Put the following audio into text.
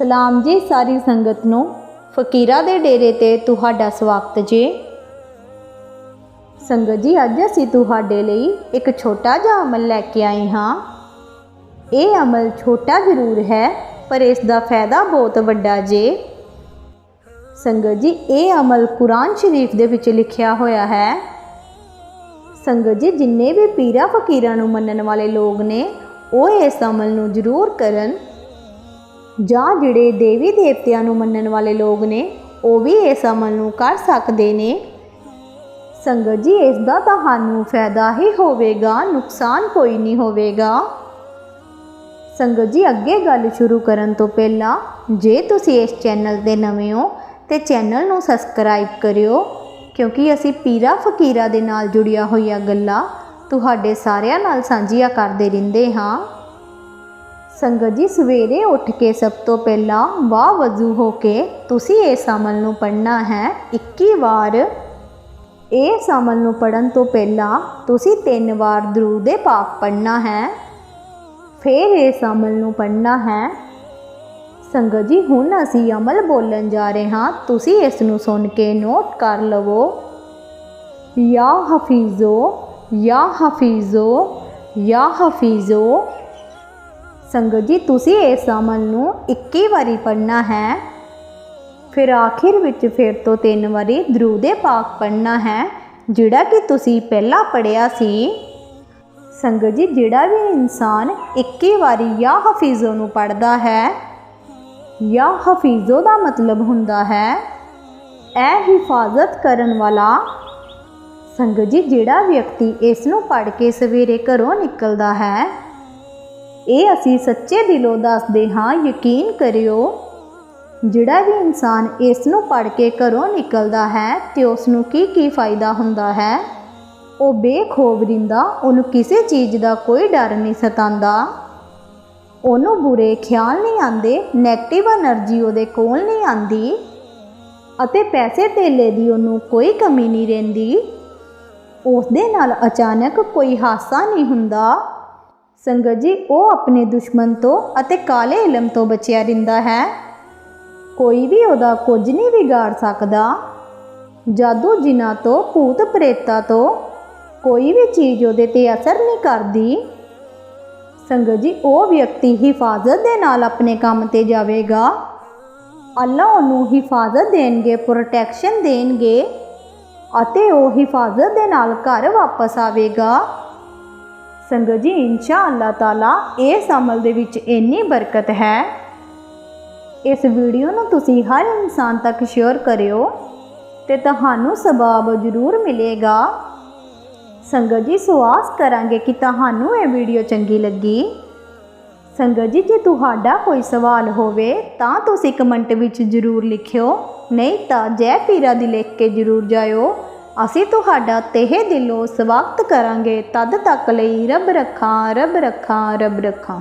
ਸਲਾਮ ਜੀ ਸਾਰੀ ਸੰਗਤ ਨੂੰ। ਫਕੀਰਾਂ ਦੇ ਡੇਰੇ ਤੇ ਤੁਹਾਡਾ ਸਵਾਗਤ ਜੀ। ਸੰਗਤ ਜੀ, ਅੱਜ ਅਸੀਂ ਤੁਹਾਡੇ ਲਈ ਇੱਕ ਛੋਟਾ ਜਿਹਾ ਅਮਲ ਲੈ ਕੇ ਆਏ ਹਾਂ। ਇਹ ਅਮਲ ਛੋਟਾ ਜ਼ਰੂਰ ਹੈ, ਪਰ ਇਸ ਦਾ ਫਾਇਦਾ ਬਹੁਤ ਵੱਡਾ ਜੇ। ਸੰਗਤ ਜੀ, ਇਹ ਅਮਲ ਕੁਰਾਨ ਸ਼ਰੀਫ ਦੇ ਵਿੱਚ ਲਿਖਿਆ ਹੋਇਆ ਹੈ। ਸੰਗਤ ਜੀ, ਜਿੰਨੇ ਵੀ ਪੀਰਾਂ ਫਕੀਰਾਂ ਨੂੰ ਮੰਨਣ ਵਾਲੇ ਲੋਕ ਨੇ, ਉਹ ਇਸ ਅਮਲ ਨੂੰ ਜ਼ਰੂਰ ਕਰਨ। ਜਾਂ ਜਿਹੜੇ ਦੇਵੀ ਦੇਵਤਿਆਂ ਨੂੰ ਮੰਨਣ ਵਾਲੇ ਲੋਕ ਨੇ, ਉਹ ਵੀ ਇਸ ਅਮਲ ਨੂੰ ਕਰ ਸਕਦੇ ਨੇ। ਸੰਗਤ ਜੀ, ਇਸ ਦਾ ਤੁਹਾਨੂੰ ਫਾਇਦਾ ਹੀ ਹੋਵੇਗਾ, ਨੁਕਸਾਨ ਕੋਈ ਨਹੀਂ ਹੋਵੇਗਾ। ਸੰਗਤ ਜੀ, ਅੱਗੇ ਗੱਲ ਸ਼ੁਰੂ ਕਰਨ ਤੋਂ ਪਹਿਲਾਂ, ਜੇ ਤੁਸੀਂ ਇਸ ਚੈਨਲ ਤੇ ਨਵੇਂ ਹੋ, ਤੇ ਚੈਨਲ ਨੂੰ ਸਬਸਕ੍ਰਾਈਬ ਕਰਿਓ, ਕਿਉਂਕਿ ਅਸੀਂ ਪੀਰਾ ਫਕੀਰਾ ਦੇ ਨਾਲ ਜੁੜੀਆਂ ਹੋਈਆਂ ਗੱਲਾਂ ਤੁਹਾਡੇ ਸਾਰਿਆਂ ਨਾਲ ਸਾਂਝੀਆਂ ਕਰਦੇ ਰਹਿੰਦੇ ਹਾਂ। ਸੰਗਤ ਜੀ, ਸਵੇਰੇ ਉੱਠ ਕੇ ਸਭ ਤੋਂ ਪਹਿਲਾਂ ਵਾਹ ਵਜ਼ੂ ਹੋ ਕੇ ਤੁਸੀਂ ਇਸ ਅਮਲ ਨੂੰ ਪੜ੍ਹਨਾ ਹੈ। 21 ਵਾਰ। ਇਸ ਅਮਲ ਨੂੰ ਪੜਨ ਤੋਂ ਪਹਿਲਾਂ ਤੁਸੀਂ ਤਿੰਨ ਵਾਰ ਦਰੂਦ ਪਾਕ ਪੜ੍ਹਨਾ ਹੈ। ਫਿਰ ਇਸ ਅਮਲ ਨੂੰ ਪੜ੍ਹਨਾ ਹੈ। ਸੰਗਤ ਜੀ, ਹੁਣ ਅਸੀਂ ਅਮਲ ਬੋਲਣ ਜਾ ਰਹੇ ਹਾਂ। ਤੁਸੀਂ ਇਸ ਨੂੰ ਸੁਣ ਕੇ ਨੋਟ ਕਰ ਲਵੋ। ਯਾ ਹਫੀਜ਼ੋ ਯਾ ਹਫੀਜ਼ੋ ਯਾ ਹਫੀਜ਼ੋ। ਸੰਗਤ ਜੀ, ਤੁਸੀਂ ਇਸ ਅਮਲ ਨੂੰ 21 ਵਾਰੀ ਪੜ੍ਹਨਾ ਹੈ। ਫਿਰ ਆਖਿਰ ਵਿੱਚ ਫਿਰ ਤੋਂ ਤਿੰਨ ਵਾਰੀ ਦਰੂਦੇ ਪਾਕ ਪੜ੍ਹਨਾ ਹੈ, ਜਿਹੜਾ ਕਿ ਤੁਸੀਂ ਪਹਿਲਾਂ ਪੜਿਆ ਸੀ। ਸੰਗਤ ਜੀ, ਜਿਹੜਾ ਵੀ ਇਨਸਾਨ 21 ਵਾਰੀ ਯਾ ਹਫੀਜ਼ੋ ਨੂੰ ਪੜਦਾ ਹੈ, ਯਾ ਹਫੀਜ਼ੋ ਦਾ ਮਤਲਬ ਹੁੰਦਾ ਹੈ ਇਹ ਹਿਫਾਜ਼ਤ ਕਰਨ ਵਾਲਾ ਸੰਗਤ ਜੀ, ਜਿਹੜਾ ਵਿਅਕਤੀ ਇਸ ਨੂੰ ਪੜ ਕੇ ਸਵੇਰੇ ਘਰੋਂ ਨਿਕਲਦਾ ਹੈ ਇਹ ਅਸੀਂ ਸੱਚੇ ਦਿਲੋਂ ਦੱਸਦੇ ਹਾਂ, ਯਕੀਨ ਕਰਿਓ, ਜਿਹੜਾ ਵੀ ਇਨਸਾਨ ਇਸ ਨੂੰ ਪੜ ਕੇ ਘਰੋਂ ਨਿਕਲਦਾ ਹੈ ਤੇ ਉਸ ਨੂੰ ਕੀ ਕੀ ਫਾਇਦਾ ਹੁੰਦਾ ਹੈ, ਉਹ ਬੇਖੋਬ ਰਿੰਦਾ, ਉਹਨੂੰ ਕਿਸੇ ਚੀਜ਼ ਦਾ ਕੋਈ ਡਰ ਨਹੀਂ ਸਤਾਉਂਦਾ। ਉਹਨੂੰ ਬੁਰੇ ਖਿਆਲ ਨਹੀਂ ਆਉਂਦੇ ਨੈਗੇਟਿਵ એનર્ਜੀ ਉਹਦੇ ਕੋਲ ਨਹੀਂ ਆਉਂਦੀ ਅਤੇ ਪੈਸੇ ਧੇਲੇ ਦੀ ਉਹਨੂੰ ਕੋਈ ਕਮੀ ਨਹੀਂ ਰਹਿੰਦੀ। ਉਸ ਦੇ ਨਾਲ ਅਚਾਨਕ ਕੋਈ ਹਾਸਾ ਨਹੀਂ ਹੁੰਦਾ। ਸੰਗਤ ਜੀ, ਉਹ ਆਪਣੇ ਦੁਸ਼ਮਣ ਤੋਂ ਅਤੇ ਕਾਲੇ ਇਲਮ ਤੋਂ ਬਚਿਆ ਰਹਿੰਦਾ ਹੈ। ਕੋਈ ਵੀ ਉਹਦਾ ਕੁਝ ਨਹੀਂ ਵਿਗਾੜ ਸਕਦਾ। ਜਾਦੂ ਜਿਨ੍ਹਾਂ ਤੋਂ, ਭੂਤ ਪ੍ਰੇਤਾਂ ਤੋਂ ਕੋਈ ਵੀ ਚੀਜ਼ ਉਹਦੇ ਤੇ ਅਸਰ ਨਹੀਂ ਕਰਦੀ। ਸੰਗਤ ਜੀ, ਉਹ ਵਿਅਕਤੀ ਹਿਫਾਜ਼ਤ ਦੇ ਨਾਲ ਆਪਣੇ ਕੰਮ ਤੇ ਜਾਵੇਗਾ। ਅੱਲਾ ਉਹਨੂੰ ਹਿਫਾਜ਼ਤ ਦੇਣਗੇ ਪ੍ਰੋਟੈਕਸ਼ਨ ਦੇਣਗੇ ਅਤੇ ਉਹ ਹਿਫਾਜ਼ਤ ਦੇ ਨਾਲ ਘਰ ਵਾਪਸ ਆਵੇਗਾ। ਸੰਗਤ ਜੀ ਇਨਸ਼ਾ ਅੱਲਾਹ ਤਾਲਾ, ਇਸ ਅਮਲ ਦੇ ਵਿੱਚ ਇੰਨੀ ਬਰਕਤ ਹੈ। ਇਸ ਵੀਡੀਓ ਨੂੰ ਤੁਸੀਂ ਹਰ ਇਨਸਾਨ ਤੱਕ ਸ਼ੇਅਰ ਕਰਿਓ ਤੇ ਤੁਹਾਨੂੰ ਸਵਾਬ ਜ਼ਰੂਰ ਮਿਲੇਗਾ। ਸੰਗਤ ਜੀ, ਸੁਆਸ ਕਰਾਂਗੇ ਕਿ ਤੁਹਾਨੂੰ ਇਹ ਵੀਡੀਓ ਚੰਗੀ ਲੱਗੀ। ਸੰਗਤ ਜੀ, ਜੇ ਤੁਹਾਡਾ ਕੋਈ ਸਵਾਲ ਹੋਵੇ ਤਾਂ ਤੁਸੀਂ ਕਮੈਂਟ ਵਿੱਚ ਜ਼ਰੂਰ ਲਿਖਿਓ, ਨਹੀਂ ਤਾਂ ਜੈ ਪੀਰਾ ਦੀ ਲਿਖ ਕੇ ਜ਼ਰੂਰ ਜਾਇਓ। ਅਸੀਂ ਤੁਹਾਡਾ ਤਹਿ ਦਿਲੋਂ ਸਵਾਗਤ ਕਰਾਂਗੇ ਤਦ ਤੱਕ ਲਈ ਰੱਬ ਰੱਖਾਂ ਰੱਬ ਰੱਖਾਂ ਰੱਬ ਰੱਖਾਂ।